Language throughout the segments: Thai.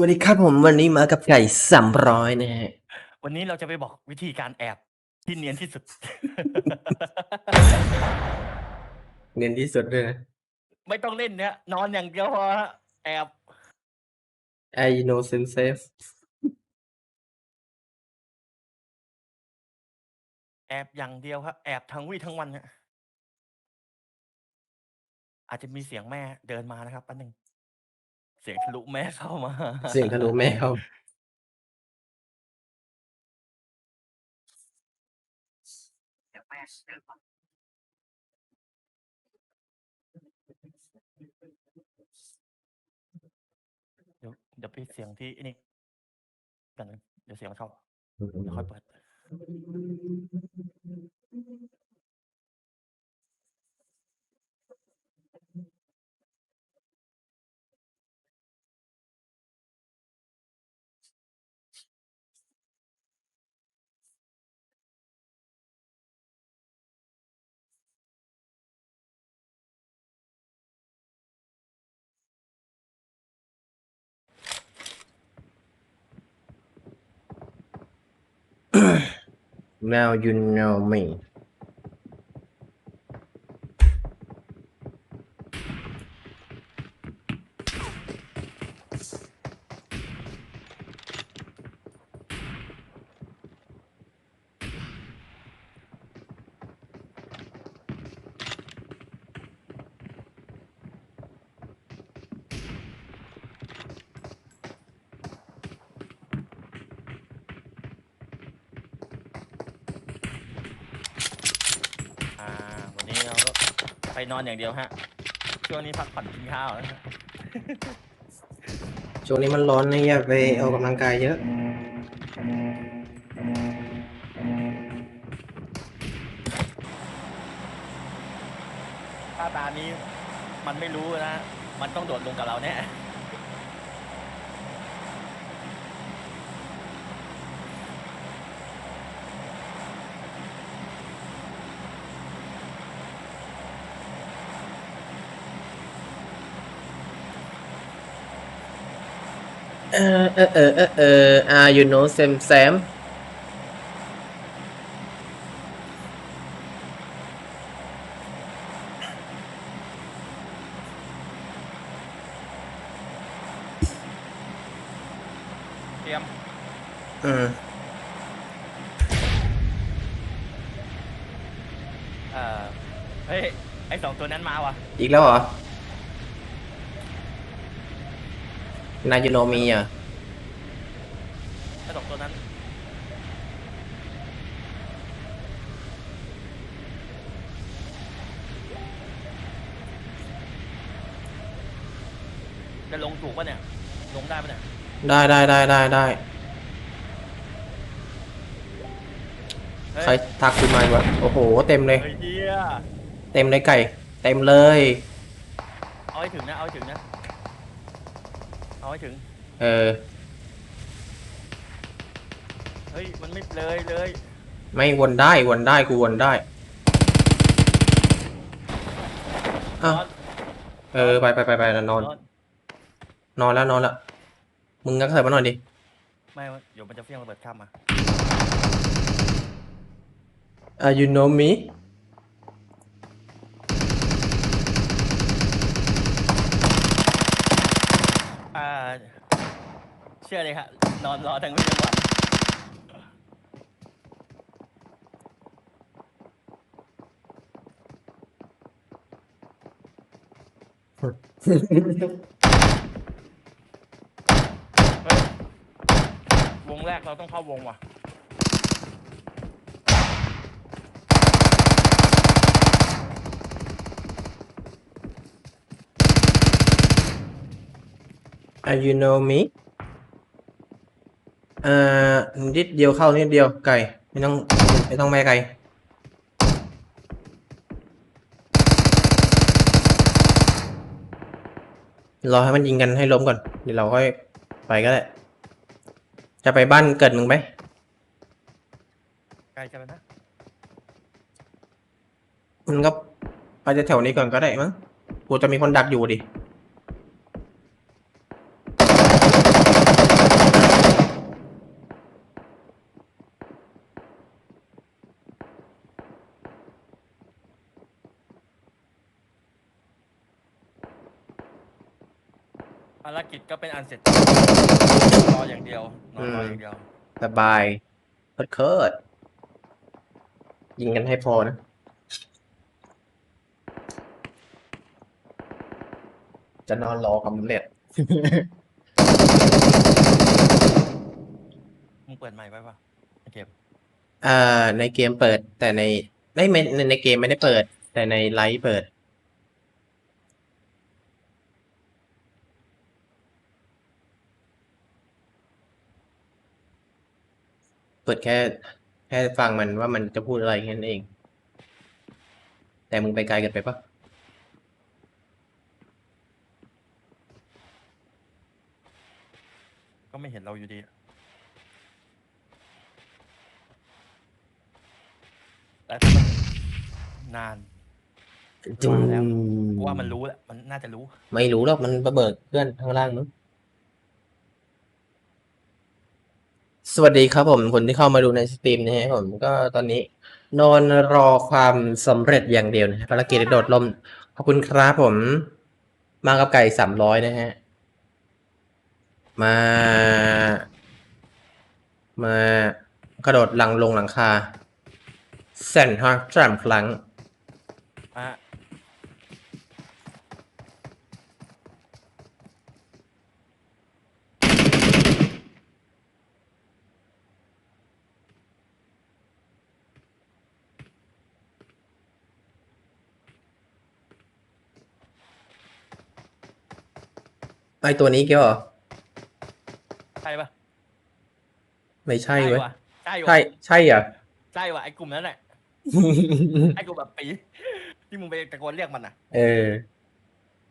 วัสดีครับผมวันนี้มากับไก่สามร้อยนะฮะ วันนี้เราจะไปบอกวิธีการแอบที่เนียนที่สุด เน้นที่สุดด้วยนะ ไม่ต้องเล่นเนี่ยนอนอย่างเดียวพอฮะแอบ I know sense แอบอย่างเดียวครับแอบทั้งวี่ทั้งวันฮะอาจจะมีเสียงแม่เดินมานะครับแป๊บนึงเสียงทะลุแม่เข้ามา เสียงทะลุแม่เขาเดี๋ยวเดี๋ยวปิดเสียงที่นี่กันงเดี๋ยวเสียงมันเข้าเดี๋ยวค่อยเปิด now you know me อนอย่างเดียวฮะ ช่วงนี้พักผ่อนกินข้าวแล้วฮะช่วงนี้มันร้อนนะอย่าไปออกกำลังกายเยอะ ถ้าตานี้มันไม่รู้นะ มันต้องโดดลงกับเราแน่ เออเออเออเออเออ are you know Sam Sam เตรียมอืมเอ่อเฮ้ย ไอสองตัวนั้นมาว่ะ อีกแล้วเหรอ now you know me อะ ไอสองตัวนั้นจะลงถูกปะเนี่ย ลงได้ปะเนี่ย ได้ได้ได้ได้ได้เฮ้ย ใครทักคุณมาอีกวะโอ้โห เต็มเลย เฮ้ยเฮียเต็มเลยไก่ เต็มเลย เอาให้ถึงนะ เอาให้ถึงนะ เอาให้ถึง เออเฮ้ย มันไม่เลยเลยไม่วนได้วนได้กูวนได้อ้าวนอนเออไปไปไปไปแล้วนอนนอน นอนแล้วนอนแล้วมึงงักใส่มาหน่อยดิไม่เดี๋ยวมันจะเฟี้ยงระเบิดข้ามมา uh you know me อ่า เชื่อเลยครับนอนรอทั้งวี่ทั้งวัน เฮ้ยวงแรกเราต้องเข้าวงว่ะ uh you know me อ่อนิดเดียวเข้านิดเดียวไก่ ไม่ต้องไม่ต้องแม่ไก่ รอให้มันยิงกันให้ล้มก่อน เดี๋ยวเราค่อยไปก็ได้ จะไปบ้านเกิดมึงไหมไกลกันแล้วนะมันก็ไปแถวๆนี้ก่อนก็ได้มั้งกูจะมีคนดักอยู่ดิ ภารกิจก็เป็นอันเสร็จรออย่างเดียวนอนรออย่างเดียว สบายเคิดเคิดยิงกันให้พอนะ จะนอนรอความสำเร็จ มึงเปิดใหม่ไว้ปะไอเกมอ่า ในเกมเปิดแต่ในไม่ไม่ในในเกมไม่ได้เปิด แต่ในไลฟ์เปิด เปิดแค่แค่ฟังมันว่ามันจะพูดอะไรแค่นั้นเอง แต่มึงไปไกลเกันไปปะก็ไม่เห็นเราอยู่ดีอะแต่ถ้ามันนานมาแล้วกูว่ามันรู้แหละ มันน่าจะรู้ ไม่รู้หรอกมันระเบิดเพื่อนข้างล่างมั้ง สวัสดีครับผมคนที่เข้ามาดูในสตรีมนะฮะผมก็ตอนนี้ นอนรอความสำเร็จอย่างเดียวนะฮะภารกิจโดดลม ขอบคุณครับผม มากับไก่สามร้อยนะฮะ มา มากระโดดหลังลงหลังคาแสนฮักสามครั้ง อะ ไอตัวนี้เกี่ยวเหรอใช่ปะไม่ใช่เว้ยว่ะใช่ ใช่ว่ะ ใช่เหรอใช่ว่ะไอ้กลุ่มนั้นแหละไอ้กลุ่มแบบปีที่มึงไปตะโกนเรียกมันอะเออ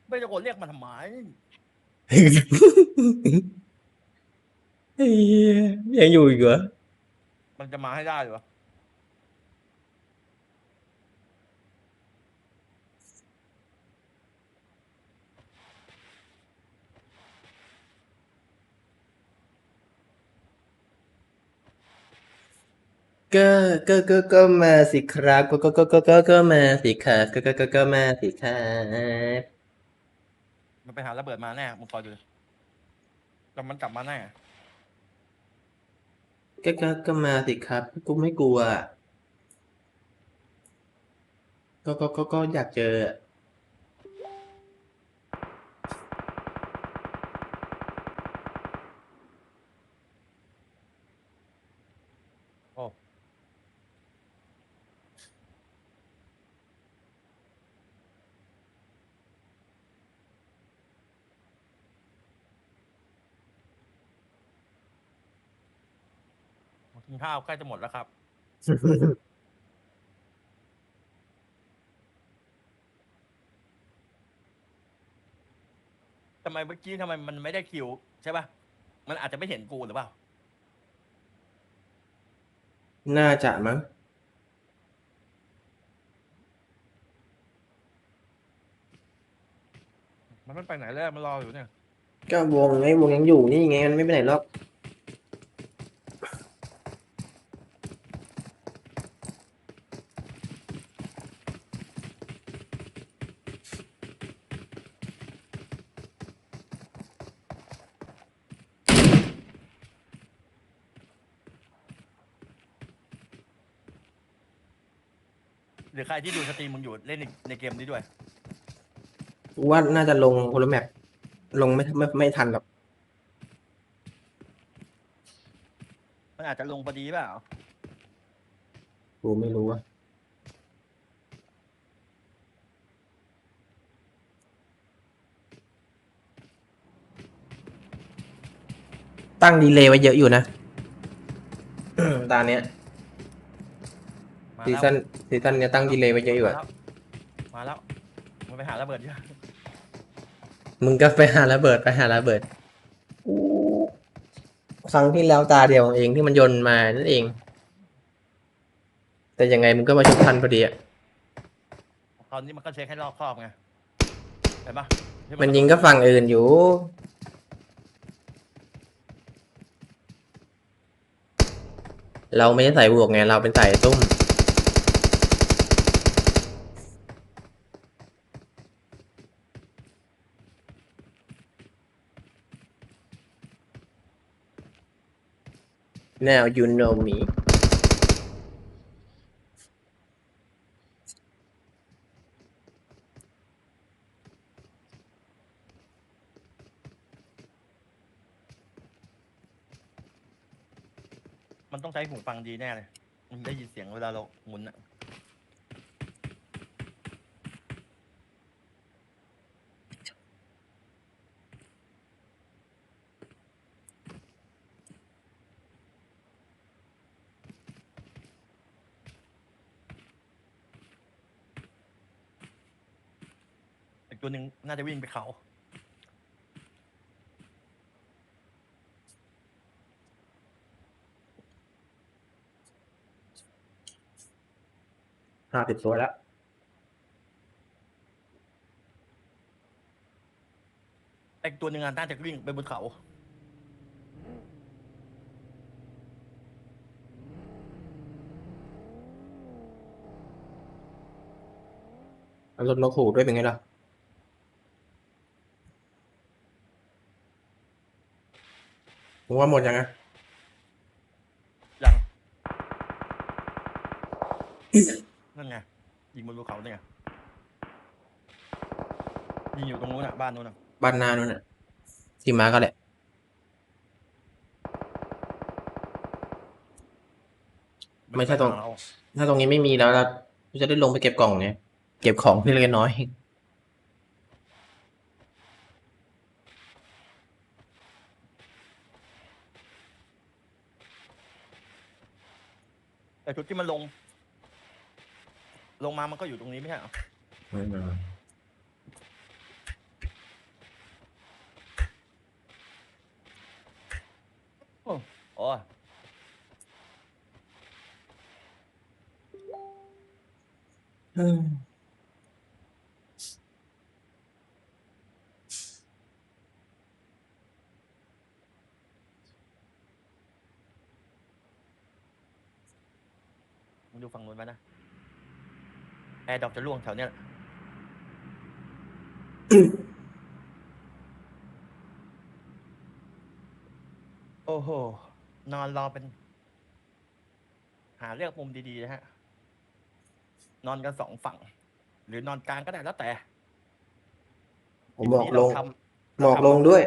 ไม่ตะโกนเรียกมันทำไมเฮ้ยยังอยู่อีกเหรอมันจะมาให้ได้เหรอ ก็ก็ก็ก็มาสิครับก็ก็ก็ก็ก็ก็มาสิครับก็ก็ก็ก็มาสิครับมันไปหาระเบิดมาแน่มึงคอยดูแล้วมันกลับมาแน่ก็ก็ก็มาสิครับกูไม่กลัว ก็ก็ก็ก็อยากเจอ กินข้าวใกล้จะหมดแล้วครับ ทำไมเมื่อกี้ทำไมมันไม่ได้คิว ใช่ป่ะมันอาจจะไม่เห็นกูหรือเปล่า น่าจะมั้งมันไม่ไปไหนเลยมันรออยู่เนี่ย ก็วงไงวงยังอยู่นี่ไงมันไม่ไปไหนหรอก หรือใครที่ดูสตรีมมึงอยู่เล่นในในเกมนี้ด้วย ว่าน่าจะลงโฮโลแมปลงไม่ไม่ไม่ทันหรอกมันอาจจะลงพอดีเปล่ากูไม่รู้อะตั้งดีเลย์ไว้เยอะอยู่นะ ตาเนี้ยมา ซีแล้วซั่นซีซั่นเนี้ยตั้งดีเลย์ไว้เยอะอยู่อะมาแล้วมันไปหาระเบิดเยอะมึงก็ไปหาระเบิดไปหาระเบิดอู้ครั้งที่แล้วตาเดียวเองที่มันโยนมานั่นเอง แต่ยังไงมึงก็มาชุบทันพอดีอะตอนนี้มันก็เช็คให้รอบครอบไงเห็นปะที่มันยิงก็ฝั่งอื่นอยู่ เราไม่ได้ใส่บวกไงเราเป็นใส่ตุ้ม now you know me มันต้องใช้หูฟังดีแน่เลยมันได้ยินเสียงเวลาเราหมุนอะ นึ่งน่าจะวิ่งไปเขา ห้าสิบตัวแล้วอีกตัวหนึ่งอะน่าจะวิ่งไปบนเขา เอารถมาขู่ด้วยเป็นไงล่ะ ผมว่าหมดยังไงยังนั่นไงยิงบนภูเขาเนี่ยไงยิงอยู่ตรงนู้นอะบ้านนู้นอะบ้านนานู่นน่ะที่มาก็แหละ ไม่ใช่ตรงเราถ้าตรงนี้ไม่มีแล้วเราจะได้ลงไปเก็บกล่องไงเก็บของที่เล็กน้อย แต่ชุดที่มันลง ลงมามันก็อยู่ตรงนี้ไม่ใช่เหรอโอ้ยอืม มึงดูฝั่งนู้นไว้นะ แอ ร์ดรอปจะล่วงแถวเนี้ยแหละโอ้โห นอนรอเป็น หาเลือกมุมดีๆนะฮะ นอนกันสองฝั่ง หรือนอนกลางก็ได้แล้วแต่ ผมบอกทีนี้ลเรางทำหมอกลงด้วย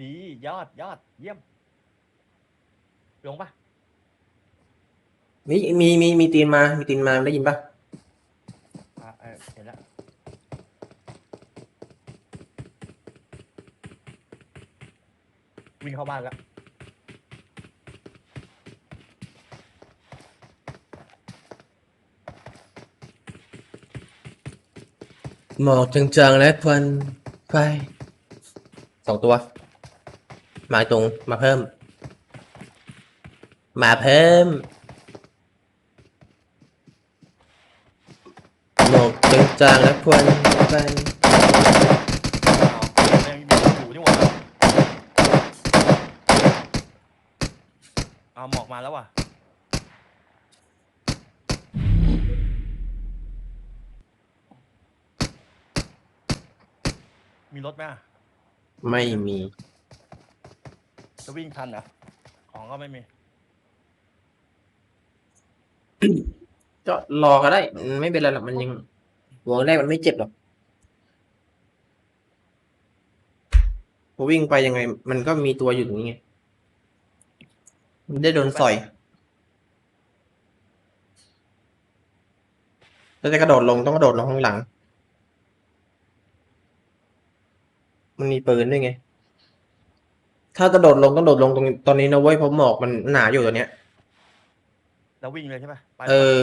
ดี ยอดยอดเยี่ยม ลงปะ มีมีมีมีตีนมา มีตีนมาได้ยินปะอะเออเห็นแล้ววิ่งเข้าบ้านแล้วหมอกจางๆและควันไฟสองตัว มาตรงมาเพิ่ม มาเพิ่ม หมอกจางๆและควันไฟอ้าวยังมีอยู่นี่หว่าเอาหมอกมาแล้วว่ะมีรถไหมอะไม่มีจะวิ่งทันเหรอของก็ไม่มี ก็รอก็ได้ มันไม่เป็นไรหรอกมันยังหัวแรกมันไม่เจ็บหรอกพอวิ่งไปยังไง มันก็มีตัวอยู่ตรงนี้ไงมันได้โดนสอยถ้าจะกระโดดลงต้องกระโดดลงข้างหลัง มันมีปืนด้วยไง ถ้ากระโดดลงต้องโดดลงตรงตอนนี้นะเว้ยเพราะหมอกมันหนาอยู่ตัวเนี้ย แล้ววิ่งเลยใช่ปะไปเออ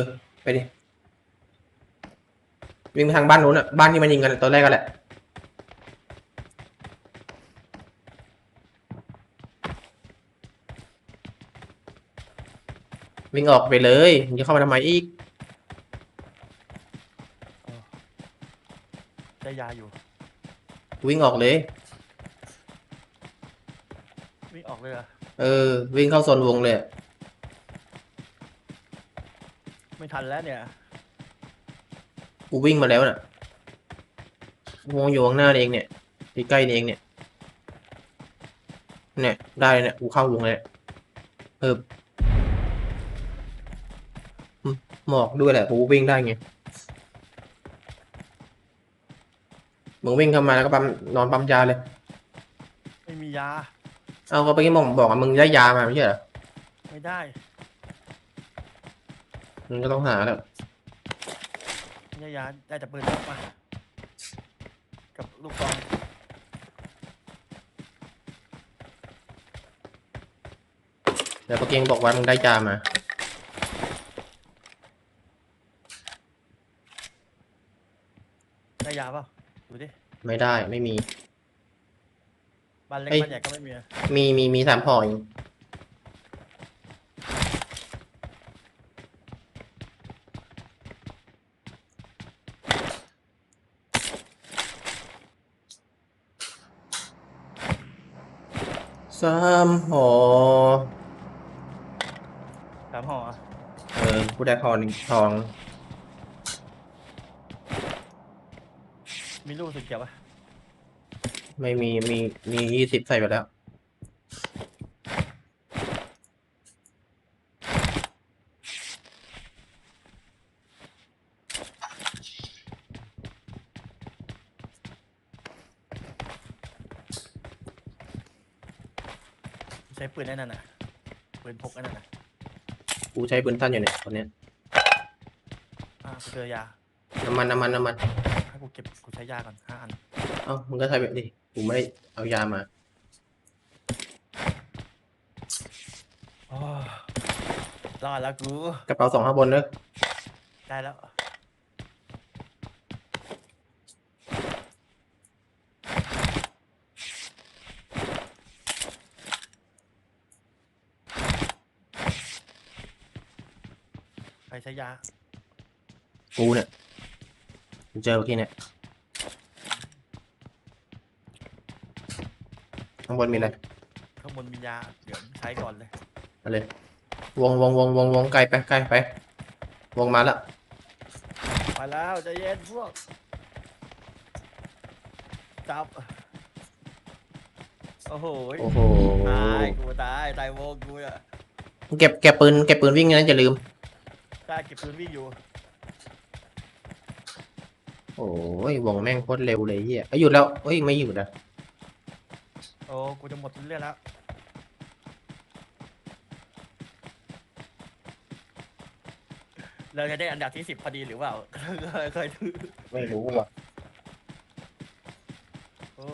ไปดิ วิ่งไปทางบ้านนู้นอะ บ้านที่มันยิงกันอะตอนแรกก็แหละ วิ่งออกไปเลยมึงจะเข้ามาทำไมอีก ได้ยาอยู่ วิ่งออกเลย วิ่งออกเลยเหรอเออ วิ่งเข้าโซนวงเลยอะ ไม่ทันแล้วเนี่ย กูวิ่งมาแล้วน่ะวงอยู่ข้างหน้านี่เองเนี่ยใกล้ๆนี่เองเนี่ย เนี่ยได้เนี่ยกูเข้าวงเลยเอออืมหมอกด้วยแหละกูวิ่งได้ไงมึงวิ่งเข้ามาแล้วก็ปั๊มนอนปั๊มยาเลย ไม่มียา เอาก็ไปกี้มองบอกว่ามึงได้ยามาไม่ใช่เหรอ ไม่ได้ มึงก็ต้องหาแล้วไม่ได้ยาได้แต่ปืนพกมา กับลูกซองแต่ปะเกียงบอกว่ามึงได้ยามาได้ยาเปล่าดูดิ ไม่ได้ไม่มี บ้านเล็กเอ้ย บ้านใหญ่ก็ไม่มีอะมีมีมีสามห่อเอง สามห่อสามห่ออะเออกูได้ทองหนึ่งทอง มีลูกสุดเขียวปะไม่มีมีมียี่สิบใส่ไปแล้ว ใช้ปืนไอ้นั่นน่ะปืนพกไอ้นั่นน่ะกูใช้ปืนสั้นอยู่เนี่ยตอนเนี้ยอ่ากูเจอยาน้ำมันน้ำมันน้ำมันให้กูเก็บกูใช้ยาก่อนห้าอันเอ้ามึงก็ใช้แบบดิกูไม่ได้เอายามาโอ้รอดแล้วกูกระเป๋าสองข้างบนเนอะได้แล้ว รใช้ยา กูเนี่ยกูเจอเมื่อกี้เนี่ยข้างบนมีอะไรข้างบนมียา เดี๋ยวใช้ก่อนเลย เอาเลยวงวงวงวงวงไกลไปไกลไปวงมาแล้วไปแล้วใจเย็นพวก จับ โอ้โหโอ้โหตายกูตายตายวงกูอะเก็บเก็บปืนเก็บปืนวิ่งนะอย่าลืม ตายเก็บปืนวิ่งอยู่โอ้ยวงแม่งโคตรเร็วเลยเฮียเอ้ยหยุดแล้วเอ้ยไม่หยุดอะโอ้กูจะหมดเรื่องแล้วเราจะได้อันดับที่สิบพอดีหรือเปล่าเคยเคยดูไม่รู้ว่ะโอ้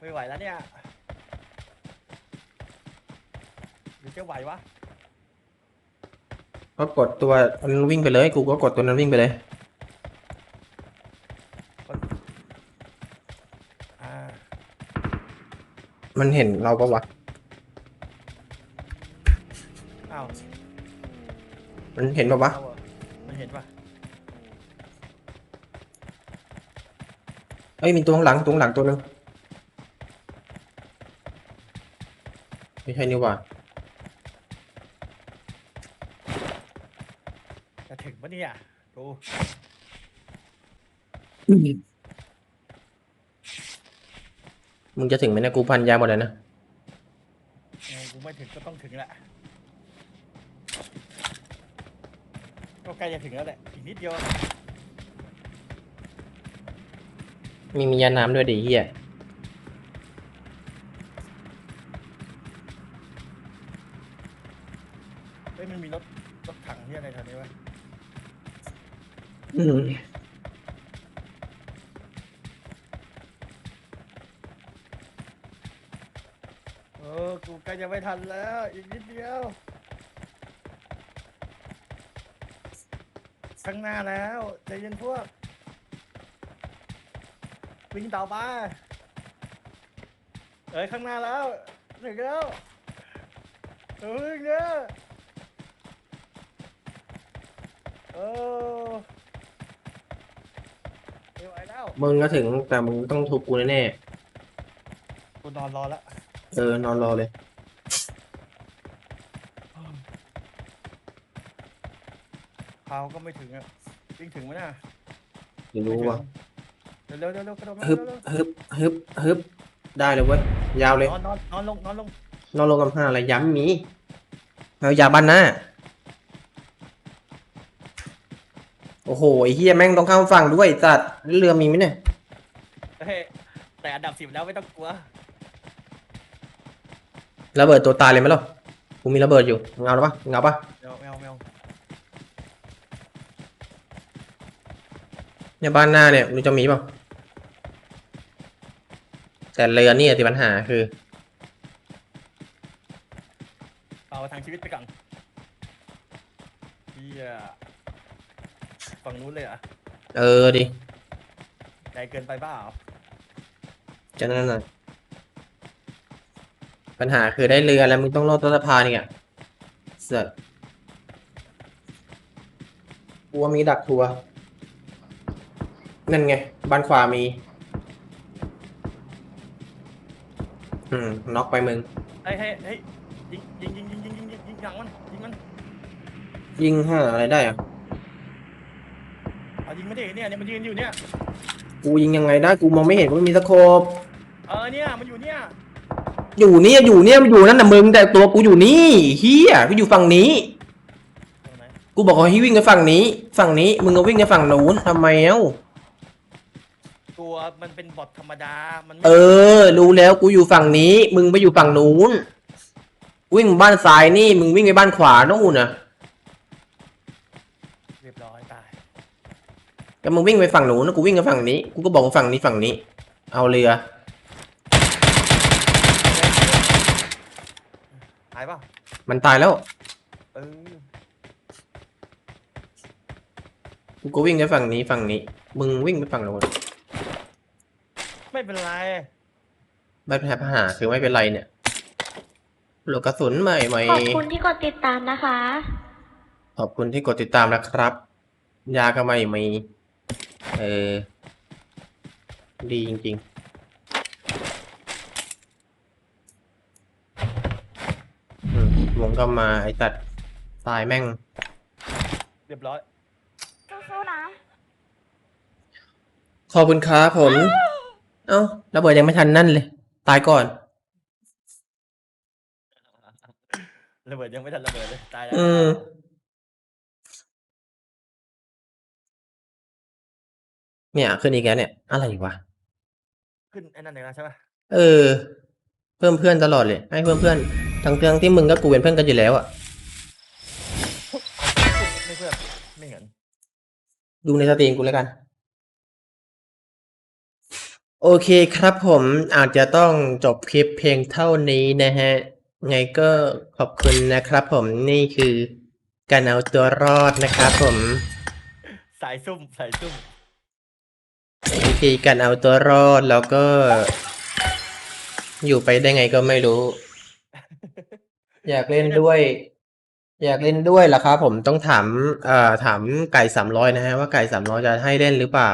ไม่ไหวแล้วเนี่ยหรือจะไหววะ ก็กดตัวมันวิ่งไปเลย กูก็กดตัวนั้นวิ่งไปเลยอ่ามันเห็นเราปะวะอ้าวมันเห็นปะวะ เอาอะมันเห็นปะเอ้ยมีตัวข้างหลังตัวข้างหลังตัวหนึงไม่ใช่นี่หว่า จะถึงปะ เนี่ย ดูมึงจะถึงไหมเนะกูพันยาหมดเลยนะเออกูไม่ถึงก็ต้องถึงแหละ ก็ใกล้จะถึงแล้วแหละ อีกนิดเดียว มีมียาน้ำด้วยดิเฮีย เฮ้ยมันมีรถรถถังที่อะไรแถวนี้วะ อืม เออ กูใกล้จะไม่ทันแล้ว อีกนิดเดียวข้างหน้าแล้วใจเย็นพวก วิ่งต่อไป เอ้ยข้างหน้าแล้วถึงแล้วเฮ้ยเนี่ยเออ ม่ไหวแล้วมึงก็ถึงแต่มึงต้องทุบกูแน่กูนอนรอแล้วๆเออนอนรอเลยพาวก็ไม่ถึงอะวิ่งถึงไหมน่ะเดี๋ยวรู้ว่ะเร็วเร็วเร็วเร็วกระโดดมาฮึบเร็วเร็วฮึบฮึบฮึบได้เลยเว้ยยาวเลย นอนนอนนอนลงนอนลงนอนลงกำห้าอะไรย้ำมีเอายาบ้านหน้า โอ้โหไอ้เฮียแม่งต้องข้ามฝั่งด้วยจัดเรือมีไหมเนี่ยเฮ้ยแต่อันดับสิบแล้วไม่ต้องกลัวระเบิดตัวตายเลยไหมล่ะกูมีระเบิดอยู่เงาหรือปะเงาปะแมวแมวแมวเนี่ยบ้านหน้าเนี่ยมันจะมีเปล่าแต่เรือเนี่ยที่ปัญหาคือเอาทางชีวิตไปก่อนเฮีย ฝั่งนู้นเลยเหรอะเออดิไกลเกินไปเปล่าจะนั่นน่ะปัญหาคือได้เรือแล้วมึงต้องลอดใต้สะพานอีกอะเสือกกลัวมีดักทัวร์นั่นไงบ้านขวามี อืมน็อกไปมึง เฮ้ยเฮ้ยเฮ้ยยิงยิงยิงยิงยิงยิงยิงยิงหลังมันยิงมันยิงห้าอะไรได้อะ เอายิงไม่ได้เนี่ยเนี่ยมันยืนอยู่เนี่ย กูยิงยังไงได้กูมองไม่เห็นกูไม่มีสโคปเออเนี่ยมันอยู่เนี่ย อยู่เนี่ยอยู่เนี่ยมันอยู่นั่นน่ะมึงแต่ตัวกูอยู่นี่เฮียกูอยู่ฝั่งนี้ ตรงไหนกูบอกว่าให้วิ่งไปฝั่งนี้ ฝั่งนี้มึงก็วิ่งไปฝั่งนู้นทำไมเอ้าตัวมันเป็นบอทธรรมดา มันไม่เออ รู้แล้วกูอยู่ฝั่งนี้ มึงไปอยู่ฝั่งนู้นวิ่งบ้านซ้ายนี่มึงวิ่งไปบ้านขวานู่นน่ะ เรียบร้อยตาย ก็มึงวิ่งไปฝั่งนู้นนะกูวิ่งไปฝั่งนี้ กูก็บอกว่าฝั่งนี้ฝั่งนี้ เอาเรือ หายเปล่ามันตายแล้ว เออกูก็วิ่งไปฝั่งนี้ฝั่งนี้ มึงวิ่งไปฝั่งนู้นไม่เป็นไร ไม่เป็นปัญหาคือไม่เป็นไรเนี่ยโหลกกระสุนใหม่ไหมขอบคุณที่กดติดตามนะคะ ขอบคุณที่กดติดตามนะครับ ยาก็ไม่มี เออ ดีจริงๆอืมวงก็มาไอสัตว์ตายแม่ง เรียบร้อยสู้ๆนะ ขอบคุณครับผม เอ้าระเบิดยังไม่ทันนั่นเลย ตายก่อน ระเบิดยังไม่ทันระเบิดเลย ตายแล้ว อืม เนี่ยขึ้นอีกแล้วเนี่ย อะไรวะ ขึ้นไอ้นั่นเองนะใช่ปะเออ เพิ่มเพื่อนตลอดเลย ให้เพิ่มเพื่อนทั้งเรื่องที่มึงกับกูเป็นเพื่อนกันอยู่แล้วอะไม่เพื่อนไม่เห็นดูในสตรีมกูแล้วกัน โอเคครับผมอาจจะต้องจบคลิปเพียงเท่านี้นะฮะ ไงก็ขอบคุณนะครับผมนี่คือการเอาตัวรอดนะครับผม สายซุ่มสายซุ่ม วิธีการเอาตัวรอดแล้วก็ อยู่ไปได้ไงก็ไม่รู้ อยากเล่นด้วย อยากเล่นด้วยเหรอครับผมต้องถามเอ่อถามไก่สามร้อยนะฮะว่าไก่สามร้อยจะให้เล่นหรือเปล่า